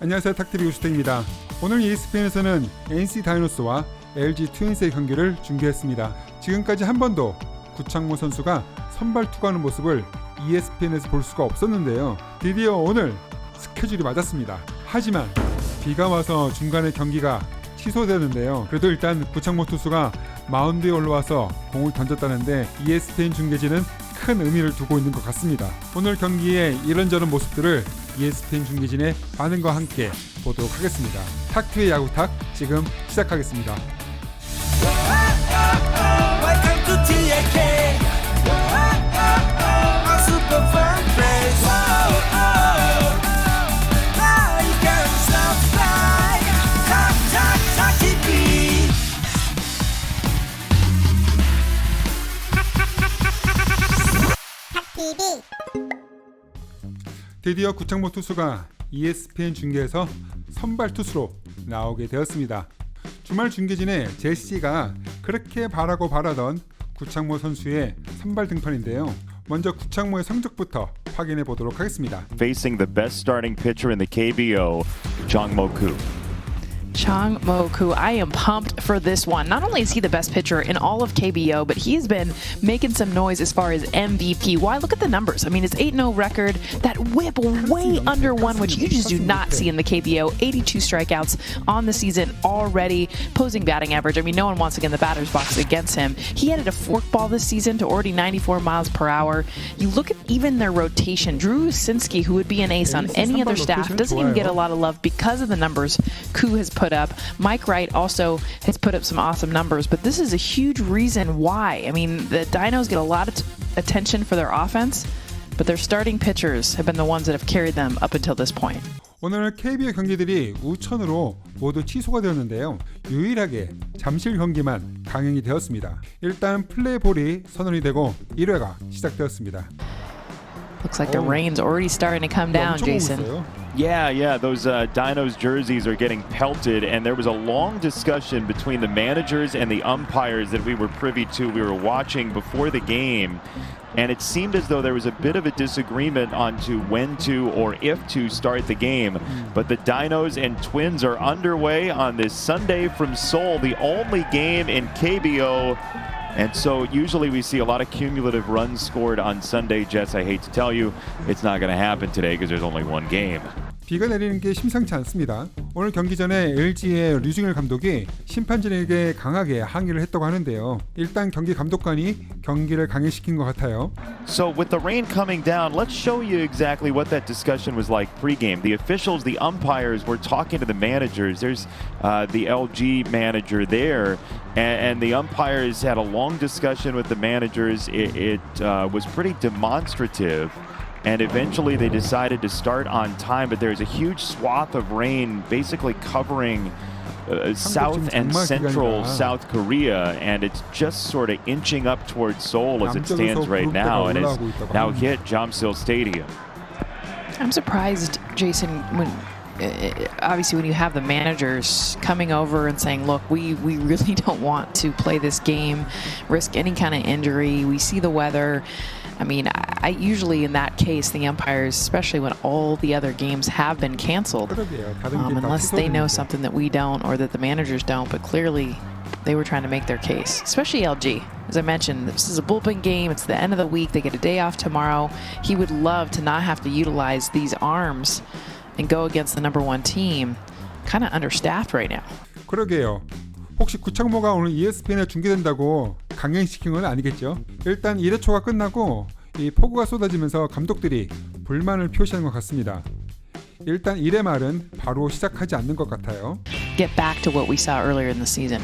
안녕하세요 탁TV 유스택입니다. 오늘 ESPN에서는 NC 다이노스와 LG 트윈스의 경기를 중계했습니다. 지금까지 한 번도 구창모 선수가 선발 투구하는 모습을 ESPN에서 볼 수가 없었는데요. 드디어 오늘 스케줄이 맞았습니다. 하지만 비가 와서 중간에 경기가 취소되는데요. 그래도 일단 구창모 투수가 마운드에 올라와서 공을 던졌다는데 ESPN 중계진은 큰 의미를 두고 있는 것 같습니다. 오늘 경기의 이런저런 모습들을 ESPN 중계진의 반응과 함께 보도록 하겠습니다. 탁트의 야구탁 지금 시작하겠습니다. Welcome 드디어 구창모 투수가 ESPN 중계에서 선발 투수로 나오게 되었습니다. 주말 중계진에 제시가 그렇게 바라고 바라던 구창모 선수의 선발 등판인데요. 먼저 구창모의 성적부터 확인해 보도록 하겠습니다. facing the best starting pitcher in the KBO, Jong Moku. Chong Chang Moku. I am pumped for this one. Not only is he the best pitcher in all of KBO, but he's been making some noise as far as MVP. Why? Look at the numbers. I mean, it's 8 0 record, that whip way under one, which you just do not see in the KBO. 82 strikeouts on the season already, posing batting average. I mean, no one wants to get in the batter's box against him. He added a forkball this season to already 94 miles per hour. You look at even their rotation. Drew Sinski, who would be an ace on any other staff, doesn't even get a lot of love because of the numbers Ku has put up. Mike Wright also has put up some awesome numbers, but this is a huge reason why. I mean, the Dinos get a lot of t- attention for their offense, but their starting pitchers have been the ones that have carried them up until this point. 오늘 KBO 경기들이 우천으로 모두 취소가 되었는데요. 유일하게 잠실 경기만 강행이 되었습니다. 일단 플레이볼이 선언이 되고 1회가 시작되었습니다. Looks like the Oh. rain's already starting to come down, 엄청 오고 Jason. Yeah, yeah, those uh, Dinos jerseys are getting pelted, and there was a long discussion between the managers and the umpires that we were privy to. We were watching before the game, and it seemed as though there was a bit of a disagreement on to when to or if to start the game. Hmm. But the Dinos and Twins are underway on this Sunday from Seoul, the only game in KBO and so usually we see a lot of cumulative runs scored on Sunday. Jets, I hate to tell you, it's not going to happen today because there's only one game. 비가 내리는 게 심상치 않습니다. 오늘 경기 전에 LG의 류중일 감독이 심판진에게 강하게 항의를 했다고 하는데요. 일단 경기 감독관이 경기를 강행시킨 것 같아요. So with the rain coming down, let's show you exactly what that discussion was like pregame. The officials, the umpires were talking to the managers. There's uh, the LG manager there, and, and the umpires had a long discussion with the managers. It, it uh, was pretty demonstrative. and eventually they decided to start on time, but there's a huge swath of rain basically covering uh, South and Central South Korea, and it's just sort of inching up towards Seoul as it stands right now, and it's now hit Jamsil Stadium. I'm surprised, Jason, when obviously when you have the managers coming over and saying, "Look, we we really don't want to play this game, risk any kind of injury. We see the weather." I mean, I, I usually in that case, the umpires, especially when all the other games have been canceled, um, unless they know something that we don't or that the managers don't. But clearly, they were trying to make their case, especially LG. As I mentioned, this is a bullpen game. It's the end of the week. They get a day off tomorrow. He would love to not have to utilize these arms and go against the number one team. Kind of understaffed right now. 그러게요. 혹시 구창모가 오늘 E ESPN에 중계된다고 강행시킨 건 아니겠죠? 일단 1회 초가 끝나고 이 폭우가 쏟아지면서 감독들이 불만을 표시한 것 같습니다. 일단 1회 말은 바로 시작하지 않는 것 같아요. Get back to what we saw earlier in the season.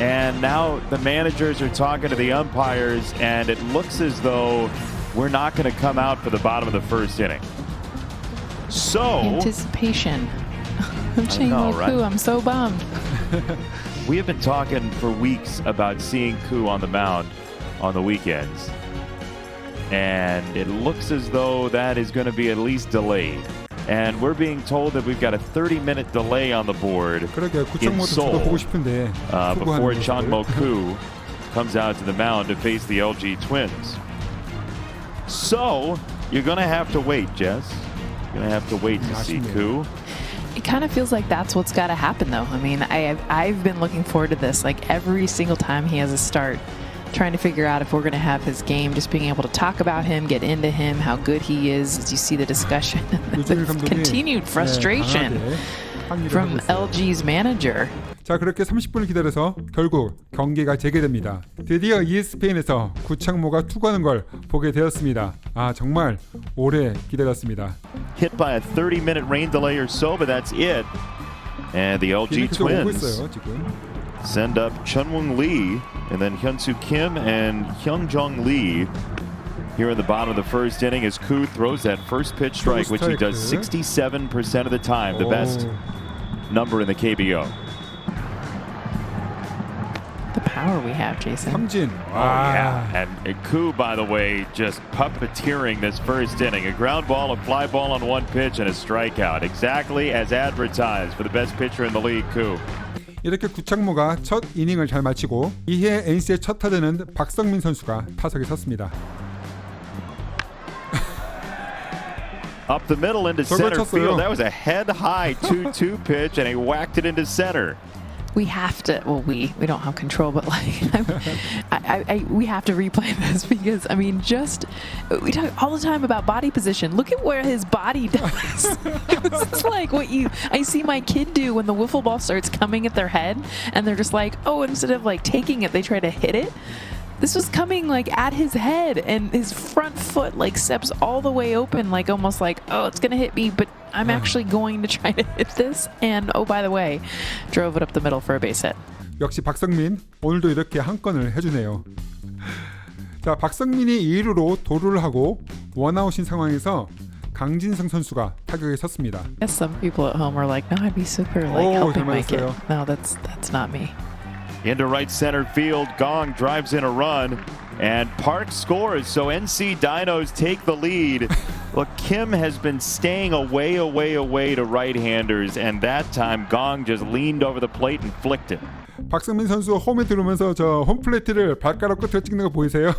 And now the managers are talking to the umpires, and it looks as though we're not going to come out for the bottom of the first inning. So anticipation. I'm Chang know, right? I'm so bummed. we have been talking for weeks about seeing Ku on the mound on the weekends, and it looks as though that is going to be at least delayed. And we're being told that we've got a 30-minute delay on the board in Seoul uh, before Chang Mo Ku comes out to the mound to face the LG Twins. So you're going to have to wait, Jess. You're going to have to wait to see who. It kind of feels like that's what's got to happen, though. I mean, I have, I've been looking forward to this. Like every single time he has a start, trying to figure out if we're going to have his game, just being able to talk about him, get into him, how good he is, as you see the discussion, the continued frustration yeah, from LG's manager. 자 그렇게 30분을 기다려서 결국 경기가 재개됩니다. 드디어 E ESPN에서 구창모가 투구하는 걸 보게 되었습니다. 아 정말 오래 기다렸습니다. Hit by a 30 minute rain delay or so, but that's it. And the LG 계속 오고 Twins 있어요 지금. send up Chunwoong Lee and then Hyunsoo Kim and Hyunjong Lee. Here in the bottom of the first inning as Koo throws that first pitch strike, which he does strike. 67% of the time, the 오, best number in the KBO. The power we have, Jason. 삼진. Oh, yeah. And, and Koo, by the way, just puppeteering this first inning. A ground ball, a fly ball on one pitch, and a strikeout. Exactly as advertised for the best pitcher in the league, Koo. 이렇게 구창모가 첫 이닝을 잘 마치고 이해 NC의 첫 타자는 박성민 선수가 타석에 섰습니다. Up the middle into 저걸 center 쳤어요. field. That was a head high 2 2 pitch, and he whacked it into center. we have to well we we don't have control but like I, I, I we have to replay this because i mean just we talk all the time about body position. Look at where his body does. It's like what you i see my kid do when the wiffle ball starts coming at their head and they're just like oh instead of like taking it they try to hit it. This was coming like at his head and his front foot like steps all the way open like almost like oh it's gonna hit me but i'm actually going to try to hit this and oh by the way drove it up the middle for a base hit 역시 박성민 오늘도 이렇게 한 건을 해주네요. 자 박성민이 2루로 도루를 하고 원아웃인 상황에서 강진성 선수가 타격에 섰습니다. I guess some people at home are like no i'd be super like Oh, helping my kid 잘맞았어요. no that's that's not me Into right center field, Gong drives in a run, And Park scores. So NC Dinos take the lead. Look, Kim has been staying away, away, away to right-handers, and that time Gong just leaned over the plate and flicked it. 박성민 선수 홈에 들어오면서 저 홈플레이트를 발가락 끝으로 찍는 거 보이세요?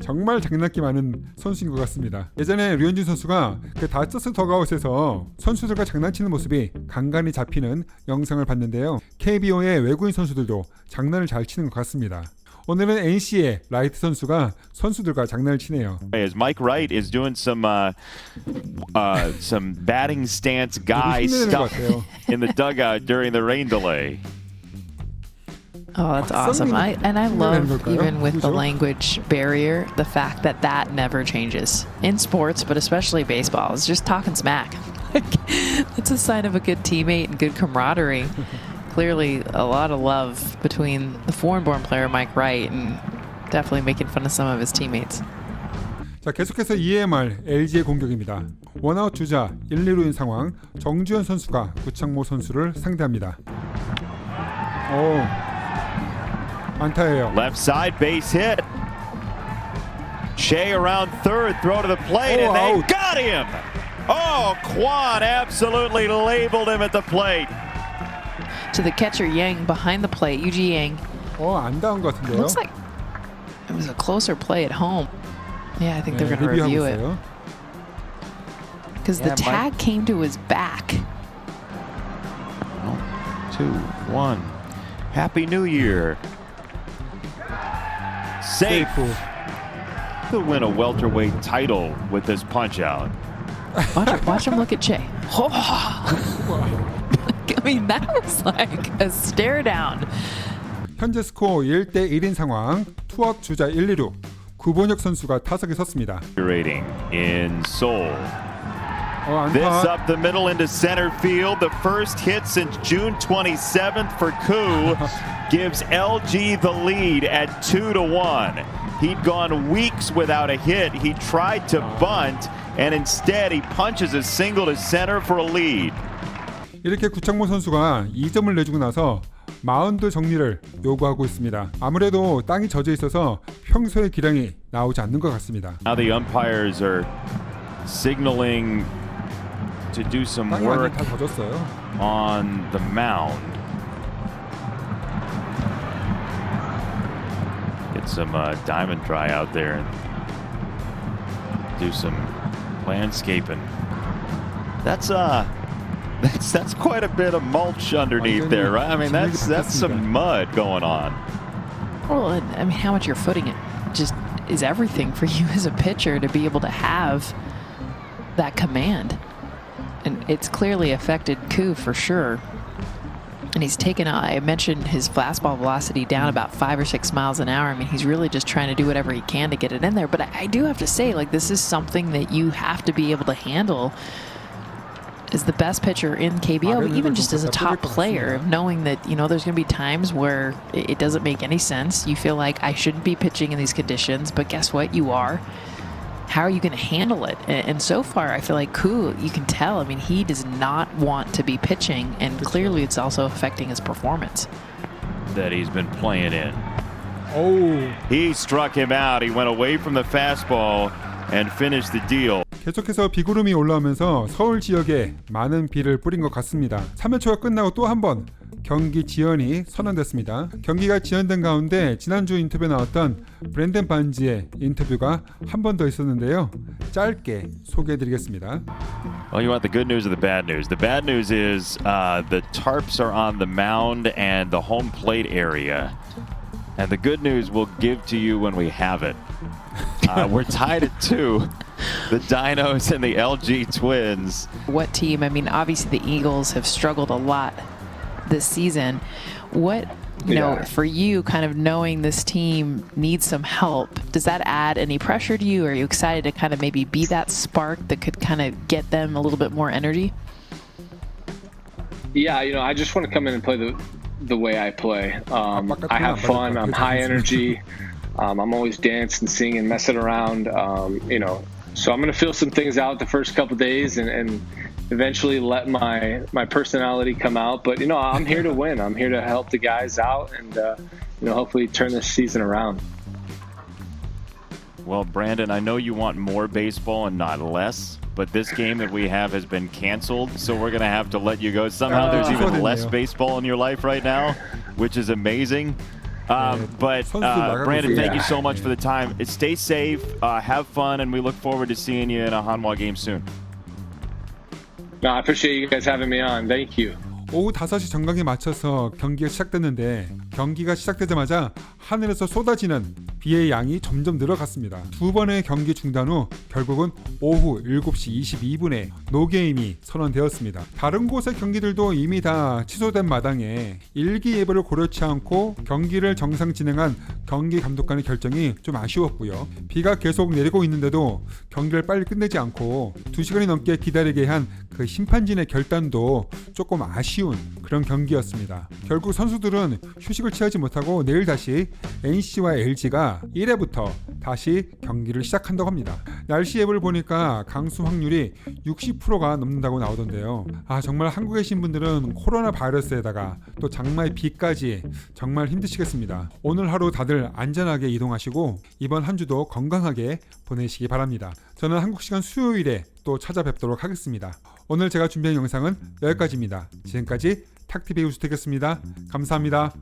정말 장난기 많은 선수인 것 같습니다. 예전에 류현진 선수가 그 다저스 더가웃에서 선수들과 장난치는 모습이 간간히 잡히는 영상을 봤는데요. KBO의 외국인 선수들도 장난을 잘 치는 것 같습니다. 오늘은 NC의 라이트 선수가 선수들과 장난을 치네요. As Mike Wright is doing some uh, uh, some batting stance guy 흉내내는 것 stuff 같아요. in the dugout during the rain delay. Oh, that's awesome. something- I and I love 걸까요? even with the 그죠? language barrier, the fact that that never changes in sports, but especially baseball. It's just talking smack. Like, it's a sign of a good teammate and good camaraderie. Clearly, a lot of love between the foreign-born player Mike Wright and definitely making fun of some of his teammates. 자 계속해서 EMR LG의 공격입니다. 원아웃 주자 1, 2루인 상황 정주현 선수가 구창모 선수를 상대합니다. 오 안타예요. Left side base hit. Shea around third, throw to the plate, Oh, and they out. got him. Oh, Quan absolutely labeled him at the plate. To the catcher Yang behind the plate, Yuji Yang. 어안 닿은 것 같은데요. Looks like it was a closer play at home. Yeah, I think they're 네, going to 리뷰하고 review it. 있어요. Because Yeah, the Mike- tag came to his back. Two, one. Happy New Year. Safe. 세이프. Could win a welterweight title with this punch out. Watch, him- watch him look at Che. I mean, that was like a stare down. 현재 스코어 1대 1인 상황. 투아웃 주자 1, 2루. 구본혁 선수가 타석에 섰습니다. Rating in Seoul. 어 This 안타. up the middle into center field. The first hit since June 27th for Koo gives LG the lead at 2 to 1. He'd gone weeks without a hit. He tried to bunt and instead he punches a single to center for a lead. 이렇게 구창모 선수가 2점을 내주고 나서 마운드 정리를 요구하고 있습니다. 아무래도 땅이 젖어 있어서 평소의 기량이 나오지 않는 것 같습니다. Now the umpires are signaling to do some 땅이 완전 work 다 젖었어요. on the mound. Get some uh, diamond dry out there and do some landscaping. That's uh that's that's quite a bit of mulch underneath there, right? I mean that's that's some mud going on. Well, and, I mean, how much you're footing it just is everything for you as a pitcher to be able to have that command. And it's clearly affected Koo for sure. And he's taken, I mentioned his fastball velocity down about five or six miles an hour. I mean, he's really just trying to do whatever he can to get it in there. But I, I do have to say, like, this is something that you have to be able to handle as the best pitcher in KBO, but even just as a top player, knowing that, you know, there's going to be times where it, it doesn't make any sense. You feel like I shouldn't be pitching in these conditions, but guess what? You are. How are you going to handle it? And, and so far, I feel like Koo, you can tell. I mean, he does not want to be pitching, and clearly it's also affecting his performance. that he's been playing in. Oh. He struck him out. He went away from the fastball and finished the deal. 계속해서 비구름이 올라오면서 서울 지역에 많은 비를 뿌린 것 같습니다. 3회 초가 끝나고 또 한 번 경기 지연이 선언됐습니다. 경기가 지연된 가운데 지난주 인터뷰에 나왔던 브랜든 반지의 인터뷰가 한 번 더 있었는데요. 짧게 소개해드리겠습니다. Well, you want the good news or the bad news? The bad news is uh, the tarps are on the mound and the home plate area. And the good news we'll give to you when we have it. Uh, we're tied at two. The Dinos and the LG Twins. What team? I mean, obviously the Eagles have struggled a lot this season. What, you know, Yeah. for you, kind of knowing this team needs some help, does that add any pressure to you? Are you excited to kind of maybe be that spark that could kind of get them a little bit more energy? Yeah, you know, I just want to come in and play the the way I play. Um, I have fun. I'm high energy. Um, I'm always dancing, singing, messing around. Um, you know, so I'm gonna feel some things out the first couple days, and, and eventually let my my personality come out. But you know, I'm here to win. I'm here to help the guys out, and uh, you know, hopefully turn this season around. Well, Brandon, I know you want more baseball and not less, but this game that we have has been canceled, so we're going to have to let you go. Somehow there's even less baseball in your life right now, which is amazing. Um, but uh, Brandon, thank you so much for the time. Stay safe, uh, have fun, and we look forward to seeing you in a Hanwha game soon. No, I appreciate you guys having me on. Thank you. 오후 5시 정각에 맞춰서 경기가 시작됐는데 경기가 시작되자마자 하늘에서 쏟아지는 비의 양이 점점 늘어갔습니다. 두 번의 경기 중단 후 결국은 오후 7시 22분에 노게임이 선언되었습니다. 다른 곳의 경기들도 이미 다 취소된 마당에 일기예보를 고려치 않고 경기를 정상 진행한 경기 감독관의 결정이 좀 아쉬웠고요. 비가 계속 내리고 있는데도 경기를 빨리 끝내지 않고 2시간이 넘게 기다리게 한 그 심판진의 결단도 조금 아쉬운 그런 경기였습니다. 결국 선수들은 휴식을 취하지 못하고 내일 다시 NC와 LG가 1회부터 다시 경기를 시작한다고 합니다. 날씨 앱을 보니까 강수 확률이 60%가 넘는다고 나오던데요. 아 정말 한국에 계신 분들은 코로나 바이러스에다가 또 장마의 비까지 정말 힘드시겠습니다. 오늘 하루 다들 안전하게 이동하시고 이번 한 주도 건강하게 보내시기 바랍니다. 저는 한국 시간 수요일에 또 찾아뵙도록 하겠습니다. 오늘 제가 준비한 영상은 여기까지입니다. 지금까지 탁TV 우스택이었습니다. 감사합니다.